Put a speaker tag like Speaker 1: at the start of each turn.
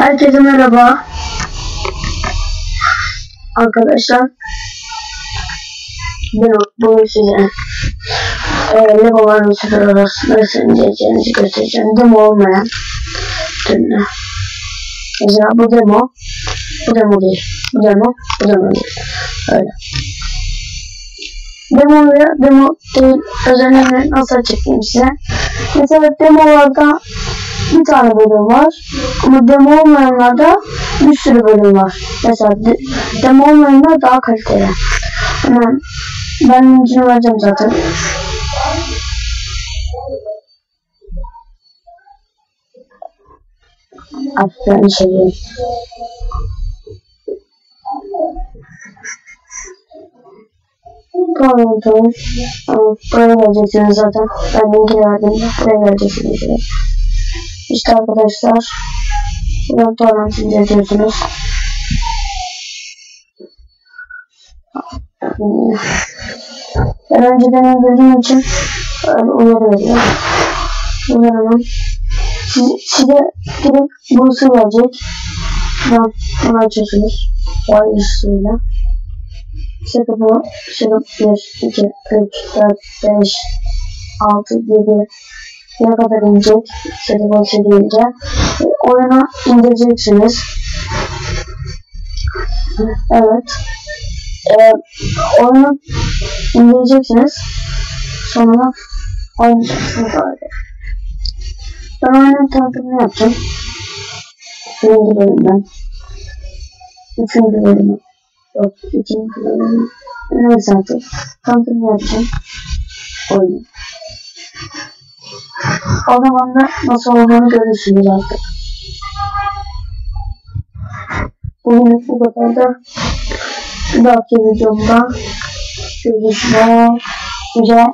Speaker 1: Herkese merhaba. Arkadaşlar. Ben bugün size e, Legoların sıfır arası nasıl inceleyeceğinizi göstereceğim. Demo olmayan türlü. Mesela bu demo. Bu demo değil. Bu demo. Bu demo değil. Öyle. Demo ve demo değil. Özellikle nasıl açıklayayım size. Mesela demolarda bir tane bölüm var. Ama demo olmayanlarda bir sürü bölüm var. Mesela de, demo olmayanlar daha kaliteli. Hemen ben linkini vereceğim zaten. Aferin şey. Tamam tamam. Tamam, Buraya geleceksiniz zaten. Ben linkini verdim. Buraya geleceksiniz. İşte arkadaşlar. Buradan torrent indiriyorsunuz. Ben önceden indirdiğim için öyle uyarı veriyor. Uyarımın size direkt burası gelecek. Ben bunu açıyorsunuz. Wireless'ıyla. Setup'u setup 1, 2, 3, 4, 5, 6, 7, ne kadar inecek setup açılınca oyuna indireceksiniz. Evet. Ee, oyunu indireceksiniz. Sonra oynayacaksınız öyle. Ben oyunun tanıtımını yapacağım. Birinci bölümden. Üçüncü bölümü. Yok, ikinci bölümü. Neyse artık. Tanıtımını yapacağım. Oyunu. O zaman da nasıl olduğunu görürsünüz artık. Bugün bu kadar da bir dahaki videomda görüşmek üzere.